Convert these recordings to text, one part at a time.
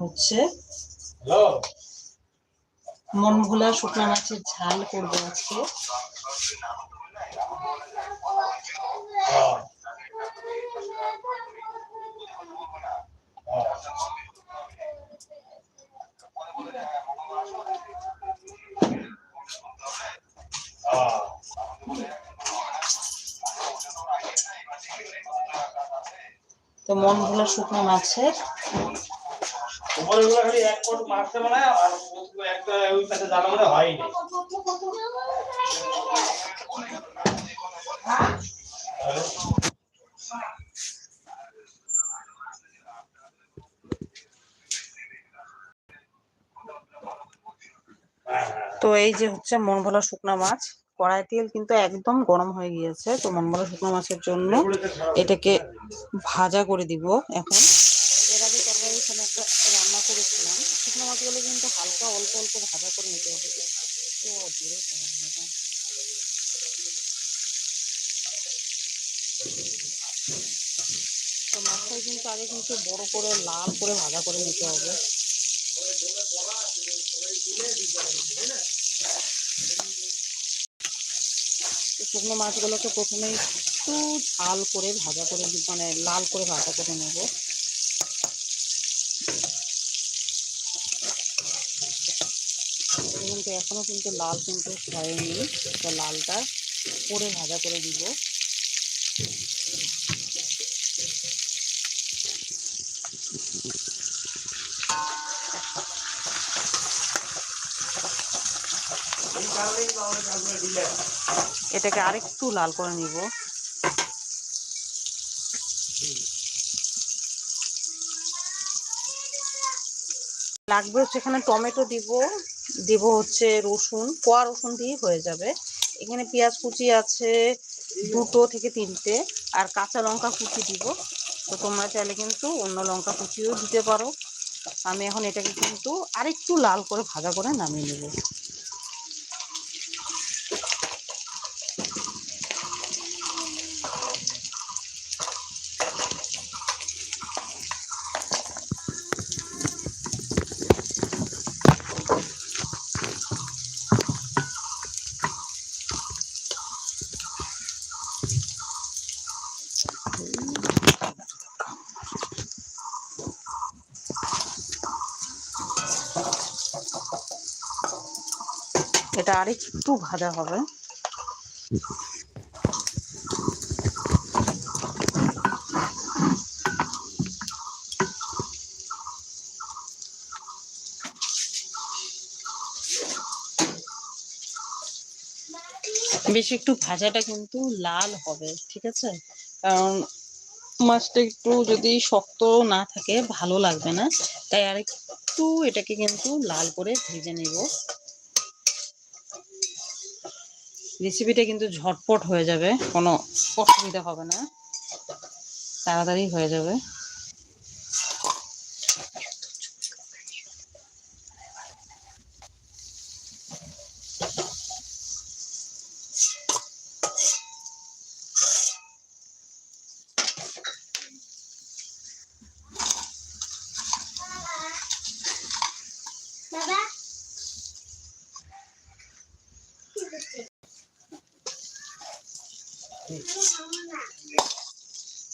হচ্ছে। মন ভোলা শুকনো মাছের ঝাল করব আজকে। তো মন ভোলা শুকনো মাছের উপরে খালি এক কোট মারতে মানে আর একটা ওই পাশে জানা মানে হয়নি। তো এই যে হচ্ছে মন ভোলা শুকনো মাছ কড়াই তেল কিন্তু একদম গরম হয়ে গিয়েছে তো মন ভোলা শুকনো মাছের জন্য এটাকে ভাজা করে দিব এখন এর আগে তরকারি এখানে একটা রান্না করেছিলাম মাছগুলো কিন্তু হালকা অল্প অল্প ভাজা করে নিতে হবে। মাছটা কিন্তু আগে কিন্তু বড় করে, লাল করে ভাজা করে নিতে হবে। শুকনো মাছগুলোকে প্রথমে একটু ঝাল করে ভাজা করে মানে লাল করে ভাজা করে নেব। কিন্তু এখনও কিন্তু লাল কিন্তু হয়নি। তো লালটা করে ভাজা করে দিব। এটাকে আরেকটু লাল করে নিব। লাগবে এখানে টমেটো দিব। দিব হচ্ছে রসুন, কোয়া রসুন দিয়ে হয়ে যাবে। এখানে পেঁয়াজ কুচি আছে দুটো থেকে তিনটে, আর কাঁচা লঙ্কা কুচি দিব। তো তোমরা চাইলে কিন্তু অন্য লঙ্কা কুচিও দিতে পারো। আমি এখন এটাকে কিন্তু আরেকটু লাল করে ভাজা করে নামিয়ে নেব। এটা আরেকটু ভাজা হবে। বেশি একটু ভাজাটা কিন্তু লাল হবে, ঠিক আছে? কারণ মাছটা একটু যদি শক্ত না থাকে, ভালো লাগবে না। তাই আর একটু এটাকে কিন্তু লাল করে ভেজে নেব। রেসিপিটা কিন্তু ঝটপট হয়ে যাবে কোনো অসুবিধা হবে না। তাড়াতাড়ি হয়ে যাবে।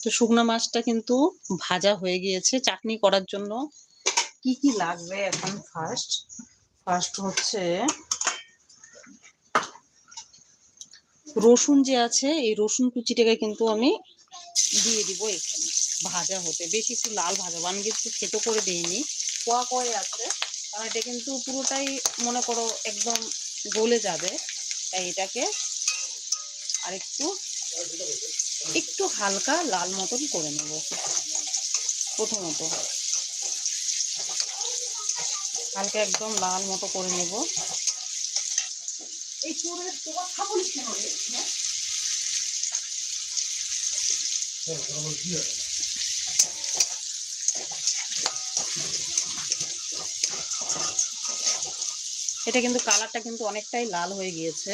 তো শুকনো মাছটা কিন্তু ভাজা হয়ে গিয়েছে। চাটনি করার জন্য। কি কি লাগবে এখন ফার্স্ট ফার্স্ট হচ্ছে রসুন যে আছে এই রসুন কুচিটাকে কিন্তু আমি দিয়ে দিব এখানে। ভাজা হতে। বেশি একটু লাল ভাজা আমি কিন্তু খেটো করে দিইনি। কোয়া কয়ে আছে। কারণ এটা কিন্তু পুরোটাই মনে করো একদম গলে যাবে। তাই এটাকে আরেকটু একটু হালকা লাল মতন করে নেব প্রথমত হালকা একদম লাল মতো করে নেব এই কথা বলিস কেন রে? হ্যাঁ? এটা কিন্তু কালারটা কিন্তু অনেকটাই লাল হয়ে গিয়েছে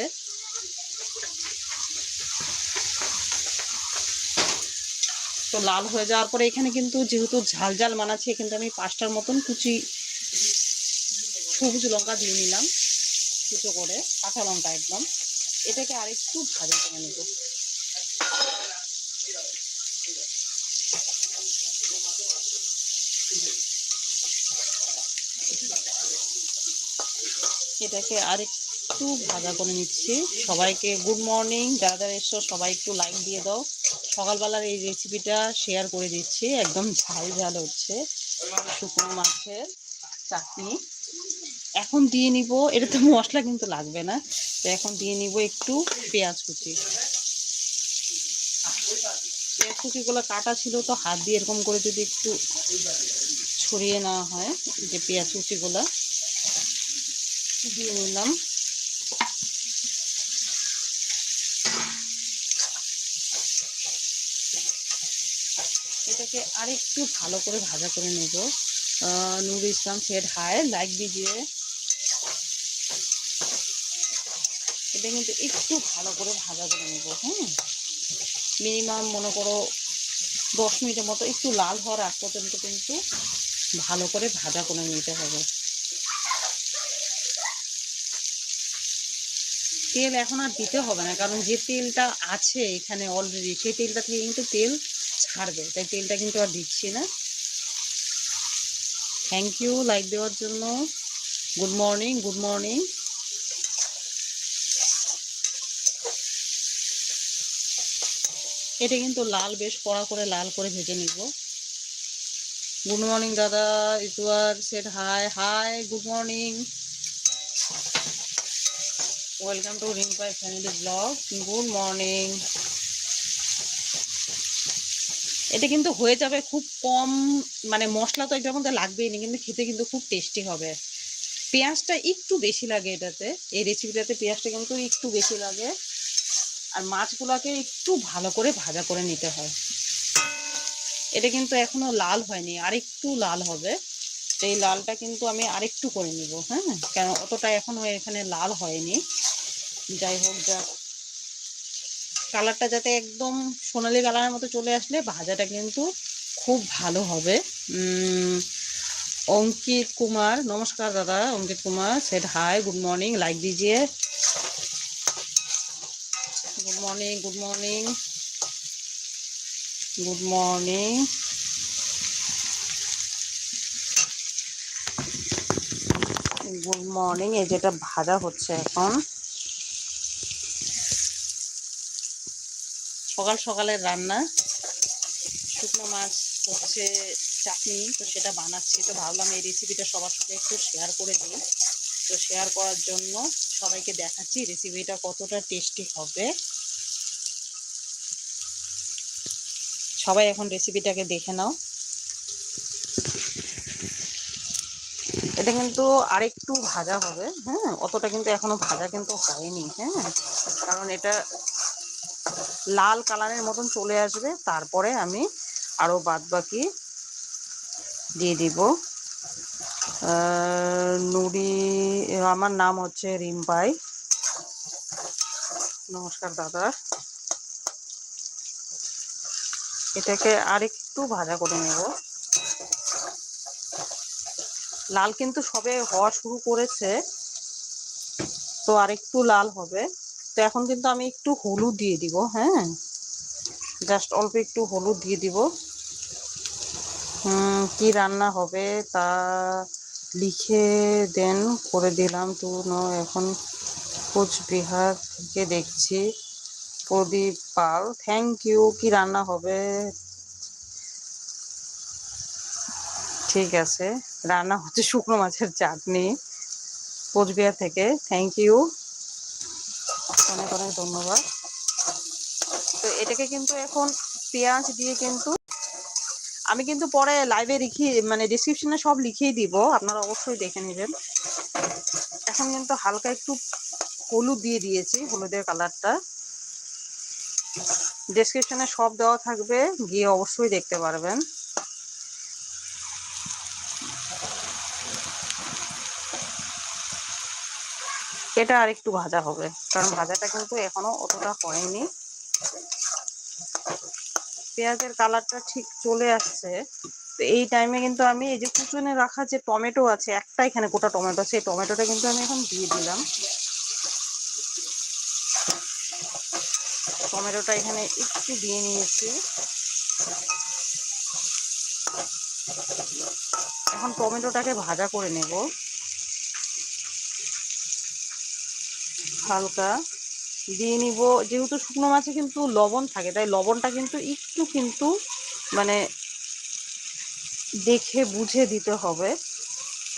তো লাল হয়ে যাওয়ার পরে এখানে কিন্তু যেহেতু ঝাল ঝাল মানাচ্ছে কিন্তু আমি পাঁচটার মতন কুচি সবুজ লঙ্কা দিয়ে নিলাম, কুচো করে, কাঁচা লঙ্কা একদম। এটাকে আরেকটু ভাজা করে নেব। এটাকে আরেকটু ভাজা করে নিচ্ছি। সবাইকে গুড মর্নিং, যারা যারা এসছো সবাই একটু লাইক দিয়ে দাও। সকালবেলার এই রেসিপিটা শেয়ার করে দিচ্ছি। একদম ঝাল ঝাল হচ্ছে। শুকনো মাছের চাটনি। এখন দিয়ে নিব, এটা তো মশলা কিন্তু লাগবে না। তো এখন দিয়ে নিব একটু পেঁয়াজ কুচি। পেঁয়াজ কুচিগুলো কাটা ছিল তো হাত দিয়ে এরকম করে যদি একটু ছড়িয়ে নেওয়া হয়, যে পেঁয়াজ কুচিগুলো, দিয়ে নিলাম। এটাকে আরেকটু ভালো করে ভাজা করে নেব। Noor Islam said hi like দিজিয়ে এটা কিন্তু একটু ভালো করে ভাজা করে নেব হ্যাঁ মিনিমাম মনে করো দশ মিনিটের মতো একটু লাল হওয়ার আগ পর্যন্ত কিন্তু ভালো করে ভাজা করে নিতে হবে। তেল এখন আর দিতে হবে না, কারণ যে তেলটা আছে এখানে অলরেডি সেই তেলটা থেকে কিন্তু তেল ছাড়বে, তাই তেলটা কিন্তু আর দিচ্ছি না। থ্যাংক ইউ লাইক দেওয়ার জন্য। গুড মর্নিং গুড মর্নিং এটা কিন্তু লাল, বেশ কড়া করে লাল করে ভেজে নিব। গুড মর্নিং দাদা, ইতুয়ার said hi hi good morning welcome to Rimpai family blog good morning এটা কিন্তু হয়ে যাবে খুব কম মানে মশলা তো এটার মধ্যে লাগবেই না, কিন্তু খেতে কিন্তু খুব টেস্টি হবে। পেঁয়াজটা একটু বেশি লাগে এটাতে, এই রেসিপিটাতে পেঁয়াজটা কিন্তু একটু বেশি লাগে। আর মাছগুলোকে একটু ভালো করে ভাজা করে নিতে হয়। এটা কিন্তু এখনও লাল হয়নি, আরেকটু লাল হবে। তো এই লালটা কিন্তু আমি আরেকটু করে নিব হ্যাঁ? কেন অতটা এখনও এখানে লাল হয়নি। যাই হোক যা কালারটা যাতে একদম সোনালি কালারের মতো চলে আসলে ভাজাটা কিন্তু খুব ভালো হবে। অঙ্কিত কুমার, নমস্কার দাদা, Ankit Kumar said hi good morning like দিজিয়ে। Good morning good morning good morning good morning এই যেটা ভাজা হচ্ছে এখন। সকাল সকালের রান্না। শুকনো মাছ হচ্ছে চাটনি, তো সেটা বানাচ্ছি। তো ভাবলাম এই রেসিপিটা সবার সাথে একটু শেয়ার করে দিই। তো শেয়ার করার জন্য সবাইকে দেখাচ্ছি রেসিপিটা কতটা টেস্টি হবে। সবাই এখন রেসিপিটাকে দেখে নাও। এটা কিন্তু আরেকটু ভাজা হবে হ্যাঁ? অতটা কিন্তু এখনও ভাজা কিন্তু হয়নি হ্যাঁ? কারণ এটা লাল কালারের মতন চলে আসবে। তারপরে আমি আরও বাদ বাকি দিয়ে দিব। নুরি আমার নাম হচ্ছে রিম্পাই। নমস্কার দাদা। এটাকে আরেকটু ভাজা করে নেব। লাল কিন্তু সবে হওয়া শুরু করেছে, তো আরেকটু লাল হবে। তো এখন কিন্তু আমি একটু হলুদ দিয়ে দিব হ্যাঁ? জাস্ট অল্প একটু হলুদ দিয়ে দিব। কি রান্না হবে তা লিখে দেন, করে দিলাম। তো এখন কোচবিহার থেকে দেখছি। প্রদীপ পাল থ্যাংক ইউ কি রান্না হবে? ঠিক আছে। রান্না হচ্ছে শুকনো মাছের চাটনি কোচবিহার থেকে। থ্যাংক ইউ অনেক অনেক ধন্যবাদ। তো এটাকে কিন্তু এখন পেঁয়াজ দিয়ে কিন্তু আমি কিন্তু পরে লাইভে লিখি মানে ডিসক্রিপশনে সব লিখিয়ে দিব, আপনারা অবশ্যই দেখে নেবেন। এখন কিন্তু হালকা একটু হলুদ দিয়ে দিয়েছি, হলুদের কালারটা ডেসক্রিপশনে সব দেওয়া থাকবে, গিয়ে অবশ্যই দেখতে পারবেন। এটা আর একটু ভাজা হবে। কারণ ভাজাটা কিন্তু এখনও অতটা হয়নি। পেঁয়াজের কালারটা ঠিক চলে আসছে। তো এই টাইমে কিন্তু আমি এই যে কুচনে রাখা যে টমেটো আছে, একটা এখানে গোটা টমেটো আছে, এই টমেটোটা কিন্তু আমি এখন দিয়ে দিলাম। টমেটোটা এখানে একটু দিয়ে নিয়েছি। এখন টমেটোটাকে ভাজা করে নেব। হালকা। দিয়ে নিব, যেহেতু শুকনো মাছে কিন্তু লবণ থাকে, তাই লবণটা কিন্তু একটু কিন্তু মানে দেখে বুঝে দিতে হবে।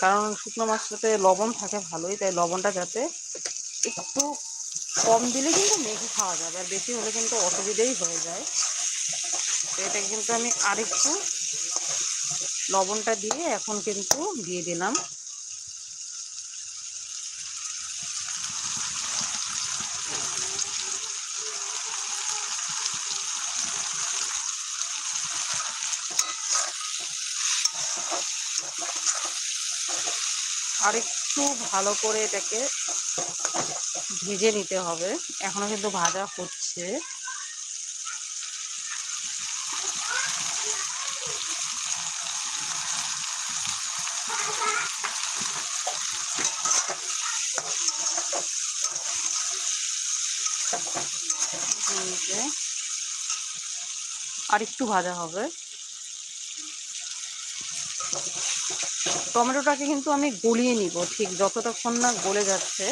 কারণ শুকনো মাছটাতে লবণ থাকে ভালোই, তাই লবণটা যাতে একটু কম দিলে কিন্তু মেঘে খাওয়া যাবে, আর বেশি হলে কিন্তু অসুবিধেই হয়ে যায়। তো এটা কিন্তু আমি আরেকটু লবণটা দিয়ে এখন কিন্তু দিয়ে দিলাম। আরেকটু ভালো করে এটাকে ভেজে নিতে হবে। এখনও কিন্তু ভাজা হচ্ছে। যে আরেকটু ভাজা হবে। টমেটোটাকে কিন্তু আমি গলিয়ে নিব, ঠিক যতটাক্ষণ না গলে যাচ্ছে।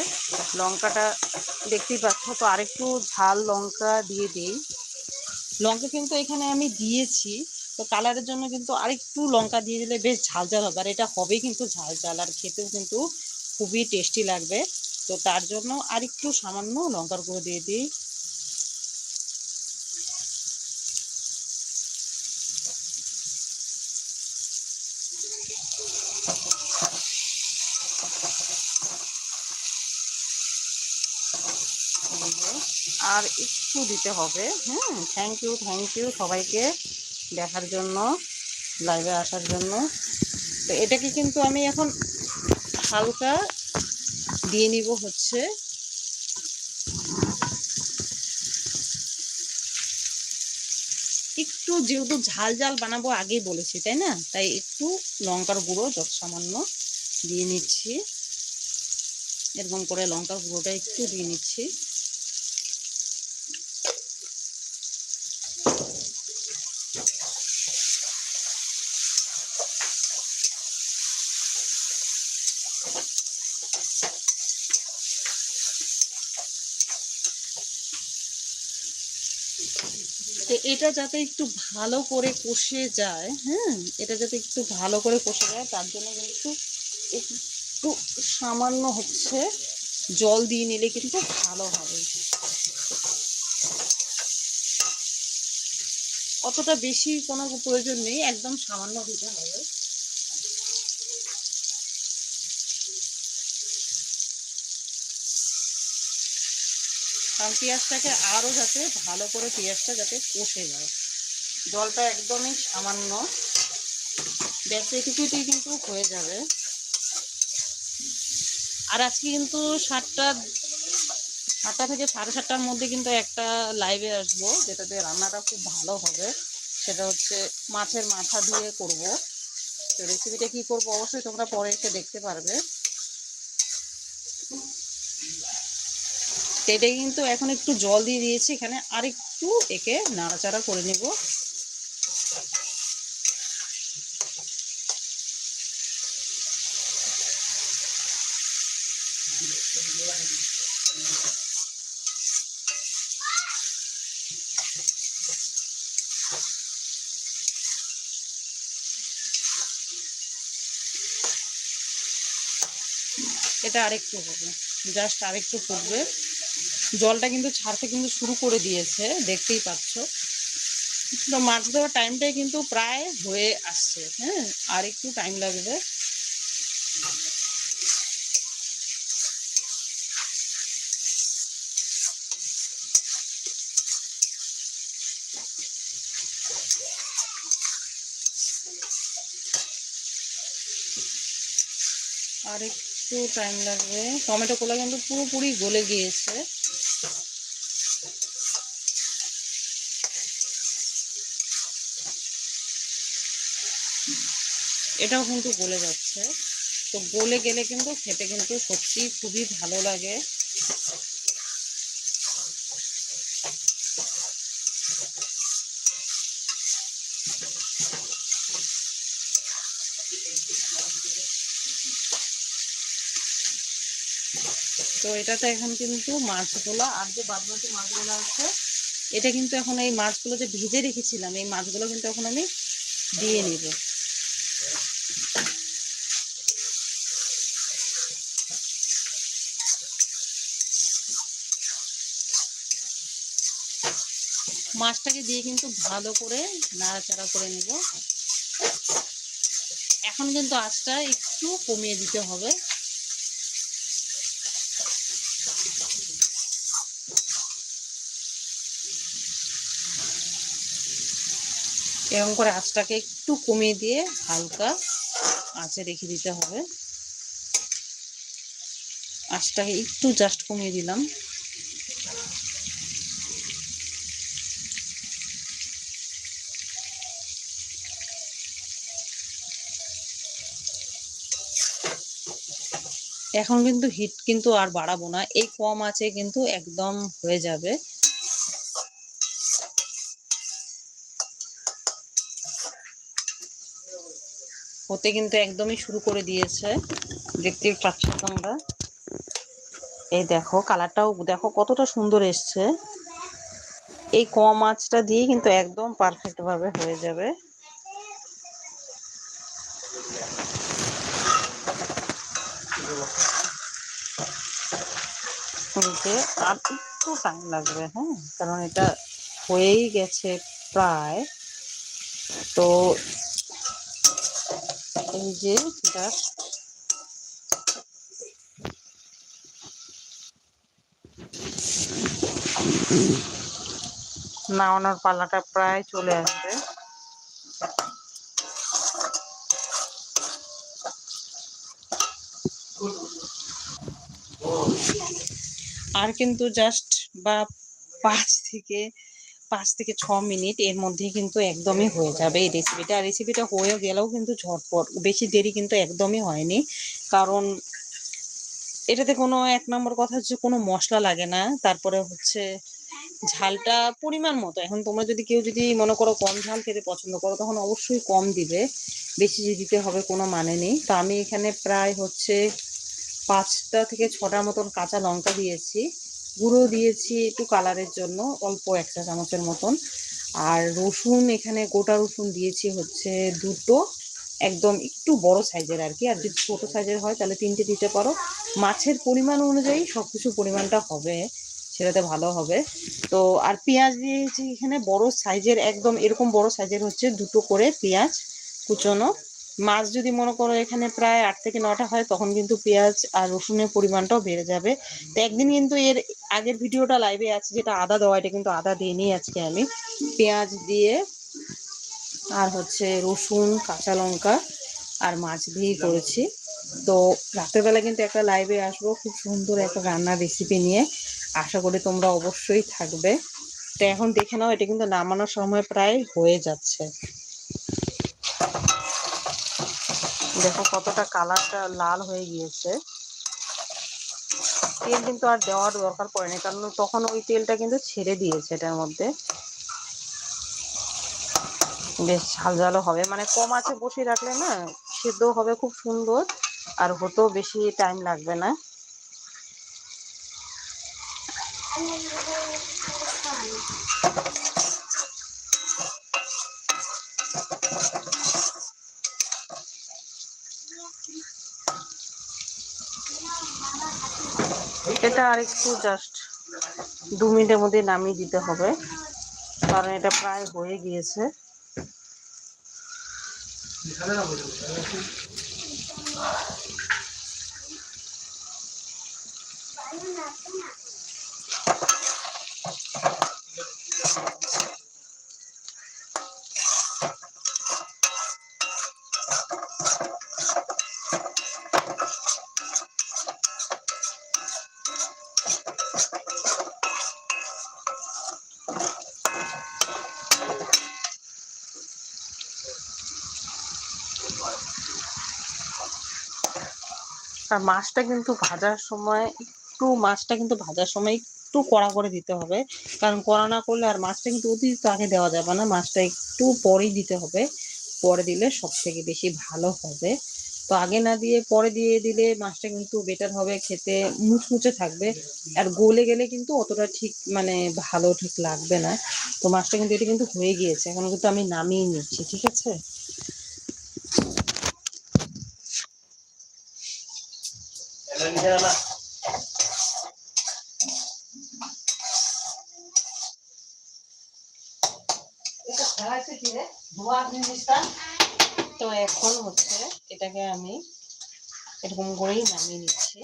লঙ্কাটা দেখতেই পাচ্ছ, তো আরেকটু ঝাল লঙ্কা দিয়ে দিই। লঙ্কা কিন্তু এখানে আমি দিয়েছি, তো কালারের জন্য কিন্তু আরেকটু লঙ্কা দিয়ে দিলে বেশ ঝাল ঝাল হবে, আর এটা হবেই কিন্তু ঝাল ঝাল, আর খেতেও কিন্তু খুবই টেস্টি লাগবে। তো তার জন্য আরেকটু সামান্য লঙ্কার গুঁড়ো দিয়ে দিই এই যে, আর একটু দিতে হবে। হ্যাঁ থ্যাংক ইউ থ্যাংক ইউ সবাইকে দেখার জন্য লাইভে আসার জন্য। তো এটাকে কিন্তু আমি এখন হালকা দিয়ে নিব হচ্ছে। একটু যেহেতু ঝাল ঝাল বানাবো আগেই বলেছি, তাই না? তাই একটু লঙ্কার গুঁড়ো যত সামান্য দিয়ে নিচ্ছি। এরকম করে লঙ্কার গুঁড়োটা একটু দিয়ে নিচ্ছি। এটা যাতে একটু ভালো করে কষে যায় হ্যাঁ এটা যাতে একটু ভালো করে কষে যায়, তার জন্য কিন্তু একটু সামান্য হচ্ছে জল দিয়ে নিলে কিন্তু ভালো হবে। অতটা বেশি কোনো প্রয়োজন নেই, একদম সামান্য দিতে হবে। কারণ পেঁয়াজটাকে আরও যাতে ভালো করে পেঁয়াজটা যাতে কষে যায়। জলটা একদমই সামান্য। ব্যাস এটুকুতেই কিন্তু হয়ে যাবে। আর আজকে কিন্তু সাতটা সাতটা থেকে সাড়ে সাতটার মধ্যে কিন্তু একটা লাইভে আসব, যেটাতে রান্নাটা খুব ভালো হবে। সেটা হচ্ছে মাছের মাথা দিয়ে করব। তো রেসিপিটা কী করব অবশ্যই তোমরা পরে এসে দেখতে পারবে। তো কিন্তু এখন একটু জল দিয়ে দিয়েছি, এখানে আর একটু একে নাড়াচাড়া করে নেব। এটা আরেকটু হবে জাস্ট আরেকটু ফুটবে। জলটা কিন্তু ছাড়তে কিন্তু শুরু করে দিয়েছে, দেখতেই পাচ্ছ। তো মাছ দেওয়ার টাইমটাই কিন্তু প্রায় হয়ে আসছে হ্যাঁ? আর একটু টাইম লাগবে। আর একটু টাইম লাগবে। টমেটো কোলা কিন্তু পুরোপুরি গলে গিয়েছে। এটাও কিন্তু গলে যাচ্ছে। তো গলে গেলে কিন্তু খেতে কিন্তু সত্যি খুবই ভালো লাগে। তো এটাতে এখন কিন্তু মাছগুলো, আর যে বাদবাকি মাছগুলো আছে, এটা কিন্তু এখন এই মাছগুলো যে ভেজে রেখেছিলাম, এই মাছগুলো কিন্তু এখন আমি দিয়ে নিব। মাছটাকে দিয়ে কিন্তু ভালো করে নাড়াচাড়া করে নেব। এখন কিন্তু আঁচটা একটু কমিয়ে দিতে হবে। এরকম করে আঁচটাকে একটু কমিয়ে দিয়ে হালকা আঁচে রেখে দিতে হবে। আঁচটাকে একটু জাস্ট কমিয়ে দিলাম। এখন কিন্তু হিট কিন্তু আর বাড়াবো না। এই কম আছে কিন্তু একদম হয়ে যাবে। হতে কিন্তু একদমই শুরু করে দিয়েছে দেখতে পাচ্ছ তোমরা। এই দেখো, কালারটাও দেখো কতটা সুন্দর এসছে। এই কম আঁচটা দিয়ে কিন্তু একদম পারফেক্ট ভাবে হয়ে যাবে। নিতে আর একটু টাইম লাগবে হ্যাঁ? কারণ এটা হয়েই গেছে প্রায়। তো এই যে জাস্ট নামানোর পাল্লাটা প্রায় চলে আসবে। আর কিন্তু জাস্ট বা পাঁচ থেকে পাঁচ থেকে ছ মিনিট এর মধ্যেই কিন্তু একদমই হয়ে যাবে এই রেসিপিটা আর রেসিপিটা হয়ে গেলেও কিন্তু ঝটপট, বেশি দেরি কিন্তু একদমই হয়নি। কারণ এটাতে কোনো এক নম্বর কথা হচ্ছে কোনো মশলা লাগে না। তারপরে হচ্ছে ঝালটা পরিমাণ মতো। এখন তোমরা যদি কেউ যদি মনে করো কম ঝাল খেতে পছন্দ করো, তখন অবশ্যই কম দিবে। বেশি দিতে হবে কোনো মানে নেই। তো আমি এখানে প্রায় হচ্ছে পাঁচটা থেকে ছটার মতন কাঁচা লঙ্কা দিয়েছি। গুঁড়ো দিয়েছি একটু কালারের জন্য, অল্প এক চা চামচের মতন। আর রসুন, এখানে গোটা রসুন দিয়েছি হচ্ছে দুটো। একদম একটু বড় সাইজের আর কি। আর যদি ছোটো সাইজের হয়, তাহলে তিনটে দিতে পারো। মাছের পরিমাণ অনুযায়ী সব কিছু পরিমাণটা হবে, সেটাতে ভালো হবে। তো, আর পেঁয়াজ দিয়েছি এখানে বড় সাইজের, একদম এরকম বড় সাইজের হচ্ছে দুটো করে পেঁয়াজ কুচোনো। মাছ যদি মনে করো এখানে প্রায় আট থেকে নটা হয়, তখন কিন্তু পেঁয়াজ আর রসুনের পরিমাণটাও বেড়ে যাবে। তো একদিন কিন্তু এর আগের ভিডিওটা লাইভে আছে, যেটা আদা দেওয়া, এটা কিন্তু আদা দিইনি আজকে আমি। পেঁয়াজ দিয়ে আর হচ্ছে রসুন, কাঁচা লঙ্কা আর মাছ দিয়েই করেছি। তো রাতের বেলা কিন্তু একটা লাইভে আসব, খুব সুন্দর একটা রান্নার রেসিপি নিয়ে। আশা করি তোমরা অবশ্যই থাকবে। তো এখন দেখে নাও, এটা কিন্তু নামানোর সময় প্রায় হয়ে যাচ্ছে। দেখো কতটা কালারটা লাল হয়ে গিয়েছে। তেল কিন্তু আর দেওয়ার দরকার পড়েনি কারণ তখন ওই তেলটা কিন্তু ছেড়ে দিয়েছে এটার মধ্যে। বেশ ঝাল ঝালও হবে মানে কম আছে বসিয়ে রাখলে না সেদ্ধ হবে খুব সুন্দর, আর হতেও বেশি টাইম লাগবে না। এটা আর একটু জাস্ট দু মিনিটের মধ্যে নামিয়ে দিতে হবে। কারণ এটা প্রায় হয়ে গিয়েছে। আর মাছটা কিন্তু ভাজার সময় একটু, মাছটা কিন্তু ভাজার সময় একটু কড়া করে দিতে হবে। কারণ কড়া না করলে আর মাছটা কিন্তু অতিরিক্ত আগে দেওয়া যাবে না। মাছটা একটু পরেই দিতে হবে। পরে দিলে সব থেকে বেশি ভালো হবে। তো আগে না দিয়ে পরে দিয়ে দিলে মাছটা কিন্তু বেটার হবে, খেতে মুচমুচে থাকবে। আর গলে গেলে কিন্তু অতটা ঠিক মানে ভালো ঠিক লাগবে না। তো মাছটা কিন্তু এটা কিন্তু হয়ে গিয়েছে। এখন কিন্তু আমি নামিয়ে নিচ্ছি, ঠিক আছে? না? তো এখন হচ্ছে এটাকে আমি এরকম করেই নামিয়ে নিচ্ছি।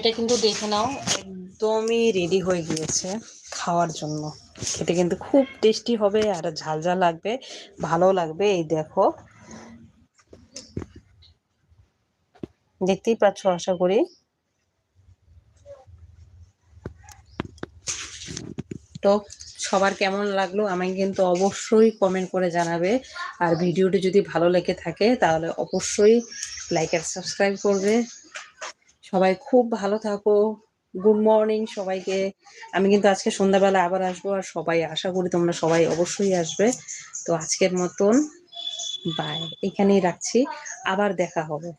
এটা কিন্তু দেখে নাও, একদমই রেডি হয়ে গিয়েছে খাওয়ার জন্য। খেতে কিন্তু খুব টেস্টি হবে আর ঝাল ঝাল লাগবে, ভালো লাগবে, এই দেখো। দেখতেই পাচ্ছ, আশা করি। তো সবার কেমন লাগল আমাকে কিন্তু অবশ্যই কমেন্ট করে জানাবে। আর ভিডিওটি যদি ভালো লেগে থাকে, তাহলে অবশ্যই লাইক আর সাবস্ক্রাইব করবে। সবাই খুব ভালো থাকো। গুড মর্নিং সবাইকে। আমি কিন্তু আজকে সন্ধ্যাবেলা আবার আসব আর সবাই আশা করি তোমরা সবাই অবশ্যই আসবে। তো আজকের মতন বাই এখানেই রাখছি। আবার দেখা হবে।